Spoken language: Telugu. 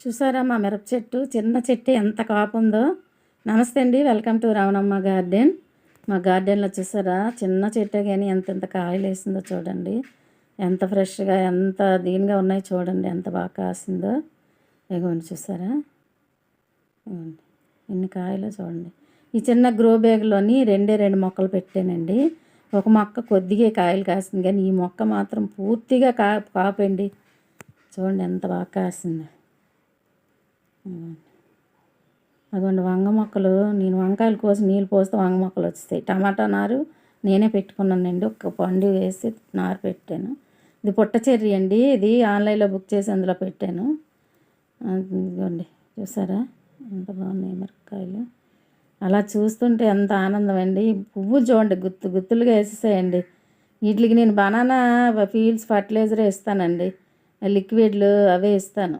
చూసారా మా మిరప చెట్టు? చిన్న చెట్టు ఎంత కాపు ఉందో. నమస్తే అండి వెల్కమ్ టు రావణమ్మ గార్డెన్. మా గార్డెన్లో చూసారా? చిన్న చెట్టే కానీ ఎంత ఎంత కాయలు వేసిందో చూడండి. ఎంత ఫ్రెష్గా ఎంత దీనిగా ఉన్నాయో చూడండి ఎంత బాగా కాసిందో. ఇగోండి చూసారా? ఇగోండి ఎన్ని కాయలు చూడండి. ఈ చిన్న గ్రో బ్యాగ్లోని రెండే రెండు మొక్కలు పెట్టానండి. ఒక మొక్క కొద్దిగా కాయలు కాసింది కానీ ఈ మొక్క మాత్రం పూర్తిగా కా కాపండి. చూడండి ఎంత బాగా కాసిందో. అదిగోండి. వంగ మొక్కలు. నేను వంకాయలు కోసి నీళ్ళు పోస్తే వంగ మొక్కలు వస్తాయి టమాటా నారు నేనే పెట్టుకున్నానండి ఒక పండు వేసి నారు పెట్టాను. ఇది పుట్ట చెర్రీ అండి. ఇది ఆన్లైన్లో బుక్ చేసి అందులో పెట్టాను. ఇదిగోండి చూసారా? ఎంత బాగున్నాయి మిరపకాయలు. అలా చూస్తుంటే ఎంత ఆనందం అండి. పువ్వు చూడండి. గుత్తు గుత్తులుగా వేసేసాయండి. వీటికి నేను బనానా ఫీల్డ్స్ ఫర్టిలైజర్ ఇస్తానండి. లిక్విడ్లు అవే ఇస్తాను.